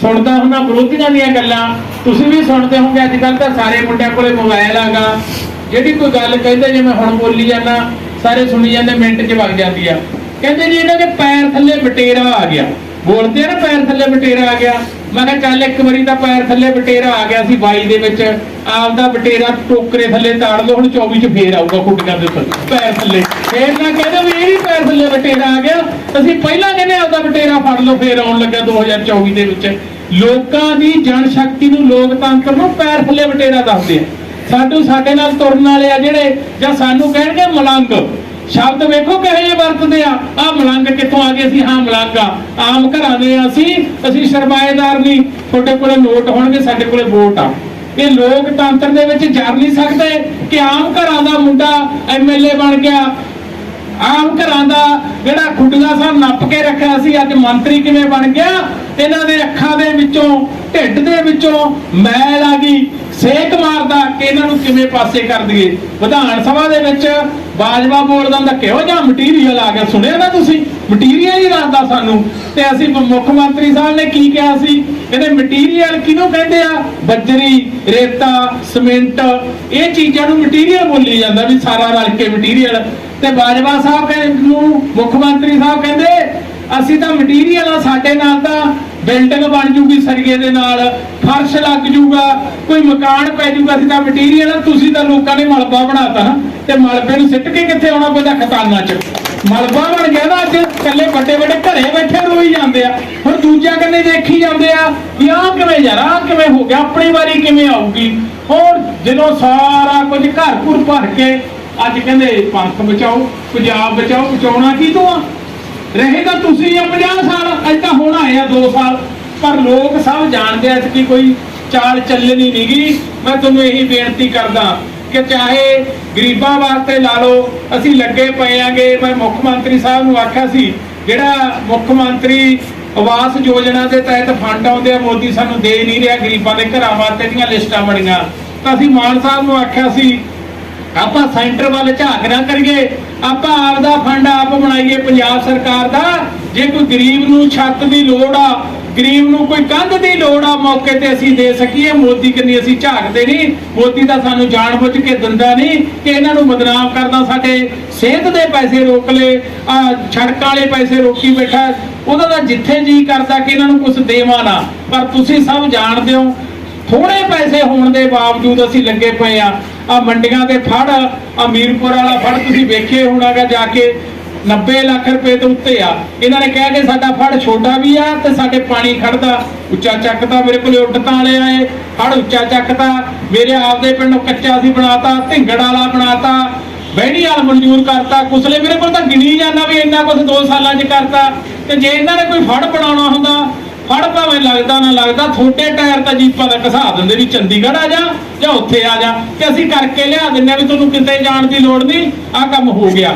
ਸੁਣਦਾ ਹੁੰਦਾ ਵਿਰੋਧੀਆਂ ਦੀਆਂ ਗੱਲਾਂ। ਤੁਸੀਂ ਵੀ ਸੁਣਦੇ ਹੋਗੇ ਅੱਜ ਕੱਲ ਤਾਂ ਸਾਰੇ ਮੁੰਡਿਆਂ ਕੋਲੇ ਮੋਬਾਈਲ ਆਗਾ। ਜਿਹੜੀ ਕੋਈ ਗੱਲ ਕਹਿੰਦੇ, ਜਿਵੇਂ ਹੁਣ ਬੋਲੀ ਜਾਂਦਾ, ਸਾਰੇ ਸੁਣੀ ਜਾਂਦੇ, ਮਿੰਟ 'ਚ ਵਗ ਜਾਂਦੀ ਆ। ਕਹਿੰਦੇ ਜੀ, ਇਹਨਾਂ ਦੇ ਪੈਰ ਥੱਲੇ ਬਟੇਰਾ ਆ ਗਿਆ। ਬੋਲਦੇ ਆ ਨਾ, ਪੈਰ ਥੱਲੇ ਬਟੇਰਾ ਆ ਗਿਆ। ਮੈਂ ਕਿਹਾ, ਚੱਲ ਇੱਕ ਵਾਰੀ ਤਾਂ ਪੈਰ ਥੱਲੇ ਬਟੇਰਾ ਆ ਗਿਆ ਸੀ ਬਾਈ ਦੇ ਵਿੱਚ। ਆਪਦਾ ਬਟੇਰਾ ਟੋਕਰੇ ਥੱਲੇ ਤਾੜ ਲਓ, ਹੁਣ 24 ਚ ਫੇਰ ਆਊਗਾ ਕੁੱਟੀਆਂ ਦੇ ਉੱਤੇ ਪੈਰ ਥੱਲੇ। ਫੇਰ ਨਾ ਕਹਿੰਦੇ ਵੀ ਇਹ ਵੀ ਬਟੇਰਾ ਆ ਗਿਆ। ਅਸੀਂ ਪਹਿਲਾਂ ਕਹਿੰਦੇ ਆਪਦਾ ਬਟੇਰਾ ਫੜ ਲਓ, ਫੇਰ ਆਉਣ ਲੱਗਾ 2024 ਦੇ ਵਿੱਚ। ਲੋਕਾਂ ਦੀ ਜਨ ਸ਼ਕਤੀ ਨੂੰ ਲੋਕਤੰਤਰ ਨੂੰ ਪੈਰ ਥੱਲੇ ਬਟੇਰਾ ਦੱਸਦੇ ਆ। ਸਾਡੂ ਸਾਡੇ ਨਾਲ ਤੁਰਨ ਵਾਲੇ ਆ ਜਿਹੜੇ, ਜਾਂ ਸਾਨੂੰ ਕਹਿਣਗੇ ਮਲੰਗ। ਸ਼ਬਦ ਵੇਖੋ ਕਿਹੋ ਜਿਹੇ ਵਰਤਦੇ ਆ। ਆ ਮਲੰਗ ਕਿੱਥੋਂ ਆ ਗਏ ਅਸੀਂ ਹਾਂ, ਮਲੰਗ ਆ। ਆਮ ਘਰਾਂ ਦੇ ਆ ਅਸੀਂ। ਅਸੀਂ ਸਰਮਾਏਦਾਰ ਨਹੀਂ ਤੁਹਾਡੇ ਕੋਲੇ ਨੋਟ ਹੋਣਗੇ, ਸਾਡੇ ਕੋਲੇ ਵੋਟ ਆ। ਇਹ ਲੋਕਤੰਤਰ ਦੇ ਵਿੱਚ ਜਰ ਨਹੀਂ ਸਕਦੇ ਕਿ ਆਮ ਘਰਾਂ ਦਾ ਮੁੰਡਾ ਐਮਐਲਏ ਬਣ ਗਿਆ ਆਮ ਘਰਾਂ ਦਾ ਜਿਹੜਾ ਖੁੱਡੀਆਂ ਸਾਹਿਬ ਨੱਪ ਕੇ ਰੱਖਿਆ ਸੀ, ਅੱਜ ਮੰਤਰੀ ਕਿਵੇਂ ਬਣ ਗਿਆ? ਇਹਨਾਂ ਦੇ ਅੱਖਾਂ ਦੇ ਵਿੱਚੋਂ, ਢਿੱਡ ਦੇ ਵਿੱਚੋਂ ਮੈਲ ਆ ਗਈ। ਸੇਕ ਮਾਰਦਾ, ਕਿ ਇਹਨਾਂ ਨੂੰ ਕਿਵੇਂ ਪਾਸੇ ਕਰ ਦਈਏ? ਵਿਧਾਨ ਸਭਾ ਦੇ ਵਿੱਚ ਬਾਜਵਾ ਬੋਲਦਾ ਹੁੰਦਾ ਕਿਹੋ ਜਿਹਾ ਮਟੀਰੀਅਲ ਆ ਗਿਆ, ਸੁਣਿਆ ਨਾ ਤੁਸੀਂ? ਮਟੀਰੀਅਲ ਹੀ ਦੱਸਦਾ ਸਾਨੂੰ। ਤੇ ਅਸੀਂ ਮੁੱਖ ਮੰਤਰੀ ਸਾਹਿਬ ਨੇ ਕੀ ਕਿਹਾ ਸੀ? ਕਹਿੰਦੇ ਮਟੀਰੀਅਲ ਕਿਹਨੂੰ ਕਹਿੰਦੇ ਆ? ਬੱਜਰੀ, ਰੇਤਾ ਸਿਮੈਂਟ ਇਹ ਚੀਜ਼ਾਂ ਨੂੰ ਮਟੀਰੀਅਲ ਬੋਲੀ ਜਾਂਦਾ ਵੀ ਸਾਰਾ ਰਲ ਕੇ ਮਟੀਰੀਅਲ ਤੇ ਬਾਜਵਾ ਸਾਹਿਬ ਕਹਿੰਦੇ ਨੂੰ ਮੁੱਖ ਮੰਤਰੀ ਸਾਹਿਬ ਕਹਿੰਦੇ, ਅਸੀਂ ਤਾਂ ਮਟੀਰੀਅਲ ਆ ਸਾਡੇ ਨਾਲ ਤਾਂ ਬਿਲਡਿੰਗ ਬਣ ਜੂਗੀ ਸਰੀਏ ਦੇ ਨਾਲ, ਫਰਸ਼ ਲੱਗ ਜੂਗਾ, ਕੋਈ ਮਕਾਨ ਪੈ ਜੂਗਾ, ਅਸੀਂ ਤਾਂ ਮਟੀਰੀਅਲ ਤੁਸੀਂ ਤਾਂ ਲੋਕਾਂ ਨੇ ਮਲਬਾ ਬਣਾਤਾ ਨਾ ਤੇ ਮਲਬੇ ਨੂੰ ਸਿੱਟ ਕੇ ਕਿੱਥੇ ਆਉਣਾ ਪੈਂਦਾ ਖਤਾਨਾਂ 'ਚ? ਮਲਬਾ ਬਣ ਗਿਆ ਨਾ ਅੱਜ ਕੱਲੇ ਵੱਡੇ ਵੱਡੇ ਘਰੇ ਬੈਠੇ ਰੋਈ ਜਾਂਦੇ ਆ। ਹੁਣ ਦੂਜਿਆਂ ਕੰਨੇ ਦੇਖੀ ਜਾਂਦੇ ਆ ਵੀ ਆਹ ਕਿਵੇਂ ਯਾਰ, ਆਹ ਕਿਵੇਂ ਹੋ ਗਿਆ, ਆਪਣੀ ਵਾਰੀ ਕਿਵੇਂ ਆਊਗੀ? ਹੋਰ, ਜਦੋਂ ਸਾਰਾ ਕੁਝ ਘਰ ਘੁਰ ਭਰ ਕੇ ਅੱਜ ਕਹਿੰਦੇ ਪੰਥ ਬਚਾਓ, ਪੰਜਾਬ ਬਚਾਓ, ਬਚਾਉਣਾ ਕੀ ਤੋਂ ਆ? ਰਹੇ ਤਾਂ ਤੁਸੀਂ ਆ 50 ਸਾਲ, ਅੱਜ ਤਾਂ ਹੁਣ ਆਏ 2 ਸਾਲ। ਪਰ ਲੋਕ ਸਭ ਜਾਣਦੇ ਆ ਕਿ ਕੋਈ ਚਾਲ ਚੱਲਣੀ ਨਹੀਂਗੀ ਮੈਂ ਤੁਹਾਨੂੰ ਇਹੀ ਬੇਨਤੀ ਕਰਦਾ ਕਿ ਚਾਹੇ ਗਰੀਬਾਂ ਵਾਸਤੇ ਲਾ ਲਓ, ਅਸੀਂ ਲੱਗੇ ਪਏ ਆਂਗੇ। ਮੈਂ ਮੁੱਖ ਮੰਤਰੀ ਸਾਹਿਬ ਨੂੰ ਆਖਿਆ ਸੀ, ਜਿਹੜਾ ਮੁੱਖ ਮੰਤਰੀ ਆਵਾਸ ਯੋਜਨਾ ਦੇ ਤਹਿਤ ਫੰਡ ਆਉਂਦੇ ਆ, ਮੋਦੀ ਸਾਨੂੰ ਦੇ ਨਹੀਂ ਰਿਹਾ। ਗਰੀਬਾਂ ਦੇ ਘਰਾਂ ਵਾਸਤੇ ਦੀਆਂ ਲਿਸਟਾਂ ਬਣੀਆਂ। ਤਾਂ ਅਸੀਂ ਮਾਨ ਸਾਹਿਬ ਨੂੰ ਆਖਿਆ ਸੀ ਆਪਾਂ ਸੈਂਟਰ ਵੱਲ ਝਾਕ ਨਾ ਕਰੀਏ, ਆਪਾਂ ਆਪਦਾ ਫੰਡ ਆਪ ਬਣਾਈਏ, ਪੰਜਾਬ ਸਰਕਾਰ ਦਾ। ਜੇ ਕੋਈ ਗਰੀਬ ਨੂੰ ਛੱਤ ਦੀ ਲੋੜ ਆ, ਗਰੀਬ ਨੂੰ ਕੋਈ ਕੰਧ ਦੀ ਲੋੜ ਆ ਮੌਕੇ ਤੇ ਅਸੀਂ ਦੇ ਸਕੀਏ। ਮੋਦੀ ਕੰਨੀ ਅਸੀਂ ਝਾਕਦੇ ਨਹੀਂ। ਮੋਦੀ ਤਾਂ ਸਾਨੂੰ ਜਾਣਬੁੱਝ ਕੇ ਦਿੰਦਾ ਨਹੀਂ ਕਿ ਇਹਨਾਂ ਨੂੰ ਬਦਨਾਮ ਕਰਦਾ ਸਾਡੇ ਸਿਹਤ ਦੇ ਪੈਸੇ ਰੋਕ ਲੇ, ਆ ਸੜਕਾਂ ਵਾਲੇ ਪੈਸੇ ਰੋਕੀ ਬੈਠਾ ਉਹਦਾ ਤਾਂ ਜਿੱਥੇ ਜੀ ਕਰਦਾ ਕਿ ਇਹਨਾਂ ਨੂੰ ਕੁਝ ਦੇਵਾਂ ਨਾ। ਪਰ ਤੁਸੀਂ ਸਭ ਜਾਣਦੇ ਹੋ ਥੋੜੇ ਪੈਸੇ ਹੋਣ ਦੇ ਬਾਵਜੂਦ ਅਸੀਂ ਲੱਗੇ ਪਏ ਆ। ਆ ਮੰਡੀਆਂ ਦੇ ਫੜ, ਆ ਮੀਰਪੁਰ ਵਾਲਾ ਫੜ, ਤੁਸੀਂ ਵੇਖੇ ਹੋਣਾਗਾ ਜਾ ਕੇ 90 ਲੱਖ ਰੁਪਏ ਤੋਂ ਉੱਤੇ ਆ। ਇਹਨਾਂ ਨੇ ਕਿਹਾ ਕਿ ਸਾਡਾ ਫੜ ਛੋਟਾ ਵੀ ਆ ਤੇ ਸਾਡੇ ਪਾਣੀ ਖੜਦਾ, ਉੱਚਾ ਚੱਕਦਾ, ਮੇਰੇ ਕੋਲੇ ਉੱਡਤਾਂ ਵਾਲੇ ਆਏ, ਫੜ ਉੱਚਾ ਚੱਕਦਾ, ਮੇਰੇ ਆਪਦੇ ਪਿੰਡੋਂ ਕੱਚਾ ਸੀ ਬਣਾਤਾ, ਢਿੰਗੜ ਵਾਲਾ ਬਣਾਤਾ, ਬਹਿਣੀ ਵਾਲਾ ਮਨਜ਼ੂਰ ਕਰਤਾ, ਕੁਸਲੇ ਮੇਰੇ ਕੋਲ ਤਾਂ ਗਿਣੀ ਜਾਂਦਾ ਵੀ ਇੰਨਾ ਕੁਝ 2 ਸਾਲਾਂ 'ਚ ਕਰਤਾ, ਤੇ ਜੇ ਇਹਨਾਂ ਨੇ ਕੋਈ ਫੜ ਬਣਾਉਣਾ ਹੁੰਦਾ ਫੜ ਭਾਵੇਂ ਲੱਗਦਾ ਨਾ ਲੱਗਦਾ ਥੋੜੇ ਟਾਇਰ ਤਾਂ ਜੀਪਾਂ ਦਾ ਘਸਾ ਦਿੰਦੇ ਵੀ ਚੰਡੀਗੜ੍ਹ ਆ ਜਾ ਜਾਂ ਉੱਥੇ ਆ ਜਾ ਤੇ ਅਸੀਂ ਕਰਕੇ ਲਿਆ ਦਿੰਦੇ ਆ ਵੀ ਤੁਹਾਨੂੰ ਕਿਤੇ ਜਾਣ ਦੀ ਲੋੜ ਨਹੀਂ ਆ ਕੰਮ ਹੋ ਗਿਆ।